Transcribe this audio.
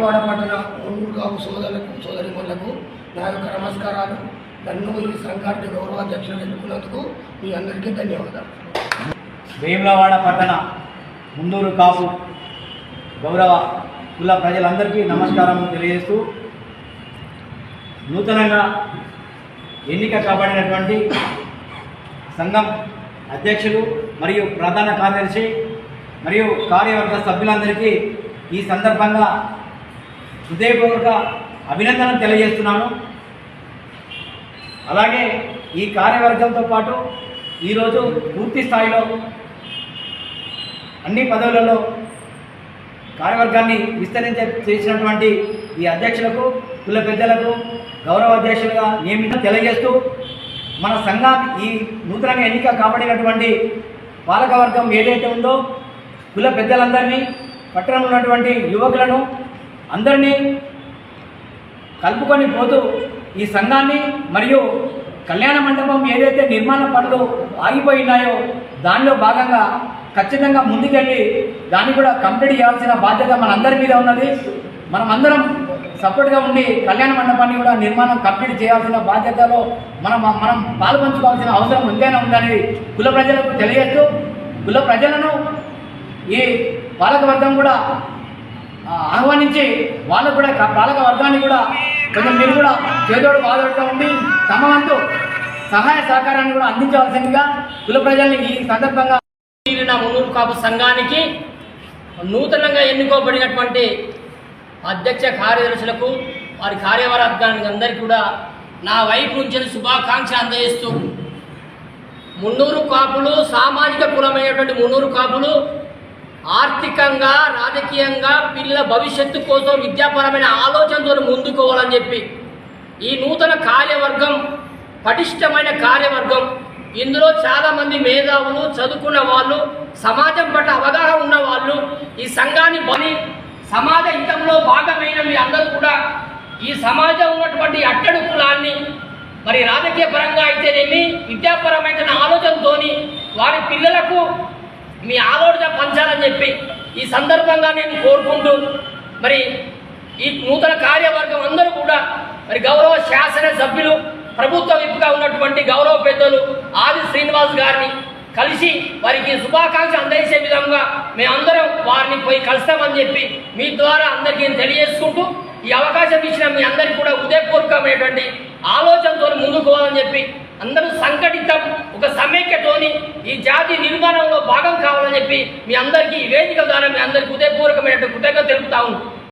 వేములవాడ పట్టణ ఒంగూరుగాపు సోదరులకు సోదరిమణులకు నా యొక్క నమస్కారాలు. నన్ను ఈ సంఘానికి గౌరవాధ్యక్షులు ఎన్నుకున్నందుకు మీ అందరికీ ధన్యవాదాలు. వేములవాడ పట్టణ ముందూరు కాపు గౌరవ కుల ప్రజలందరికీ నమస్కారం తెలియజేస్తూ నూతనంగా ఎన్నిక కాబడినటువంటి సంఘం అధ్యక్షులు మరియు ప్రధాన కార్యదర్శి మరియు కార్యవర్గ సభ్యులందరికీ ఈ సందర్భంగా హృదయపూర్వక అభినందనలు తెలియజేస్తున్నాను. అలాగే ఈ కార్యవర్గంతో పాటు ఈరోజు పూర్తి స్థాయిలో అన్ని పదవులలో కార్యవర్గాన్ని విస్తరించ చేసినటువంటి ఈ అధ్యక్షులకు కుల పెద్దలకు గౌరవ అధ్యక్షులుగా నియమిత తెలియజేస్తూ మన సంఘం ఈ నూతనంగా ఎన్నిక కాబడినటువంటి పాలకవర్గం ఏదైతే ఉందో కుల పెద్దలందరినీ పట్టణంలో ఉన్నటువంటి యువకులను అందరినీ కలుపుకొని పోతూ ఈ సంఘాన్ని మరియు కళ్యాణ మండపం ఏదైతే నిర్మాణ పనులు ఆగిపోయినాయో దానిలో భాగంగా ఖచ్చితంగా ముందుకెళ్ళి దాన్ని కూడా కంప్లీట్ చేయాల్సిన బాధ్యత మన అందరి మీద ఉన్నది. మనం అందరం సపోర్ట్గా ఉండి కళ్యాణ మండపాన్ని కూడా నిర్మాణం కంప్లీట్ చేయాల్సిన బాధ్యతలో మనం మనం పాల్పంచుకోవాల్సిన అవసరం ఎంతైనా ఉందని కుల ప్రజలకు తెలియజేస్తూ కుల ప్రజలను ఈ పాలకవర్గం కూడా ఆహ్వానించి వాళ్ళకు కూడా పాలక వర్గాన్ని కూడా కొంచెం మీరు కూడా చేదోడు బాధోడుగా ఉండి తమ వంతు సహాయ సహకారాన్ని కూడా అందించవలసిందిగా కుల ప్రజల్ని ఈ సందర్భంగా మునూరు కాపు సంఘానికి నూతనంగా ఎన్నుకోబడినటువంటి అధ్యక్ష కార్యదర్శులకు వారి కార్యవర్గానికి అందరికీ కూడా నా వైపు నుంచి శుభాకాంక్ష అందజేస్తూ మున్నూరు కాపులు సామాజిక కులమైనటువంటి మున్నూరు కాపులు ఆర్థికంగా రాజకీయంగా పిల్లల భవిష్యత్తు కోసం విద్యాపరమైన ఆలోచనతో ముందుకోవాలని చెప్పి ఈ నూతన కార్యవర్గం పటిష్టమైన కార్యవర్గం ఇందులో చాలామంది మేధావులు చదువుకున్న వాళ్ళు సమాజం పట్ల అవగాహన ఉన్న వాళ్ళు ఈ సంఘాన్ని బలి సమాజ హితంలో భాగమైన మీ అందరూ కూడా ఈ సమాజం ఉన్నటువంటి అట్టడు కులాన్ని మరి రాజకీయ పరంగా అయితేనేమి విద్యాపరమైన ఆలోచనతోని వారి పిల్లలకు మీ ఆలోచన పంచాలని చెప్పి ఈ సందర్భంగా నేను కోరుకుంటూ మరి ఈ నూతన కార్యవర్గం అందరూ కూడా మరి గౌరవ శాసన సభ్యులు ప్రభుత్వ విప్పుగా ఉన్నటువంటి గౌరవ పెద్దలు ఆది శ్రీనివాస్ గారిని కలిసి వారికి శుభాకాంక్ష అందజేసే విధంగా మేమందరం వారిని పోయి కలుస్తామని చెప్పి మీ ద్వారా అందరికీ తెలియజేసుకుంటూ ఈ అవకాశం ఇచ్చిన మీ అందరికీ కూడా ఉదయపూర్వకమైనటువంటి ఆలోచనతో ముందుకు పోవాలని చెప్పి అందరూ సంఘటితం ఒక సమైక్యతోని ఈ జాతి నిర్మాణంలో భాగం కావాలని చెప్పి మీ అందరికీ ఈ వేదిక ద్వారా మీ అందరికీ హృదయపూర్వకమైనటువంటి కృతజ్ఞత తెలుపుతా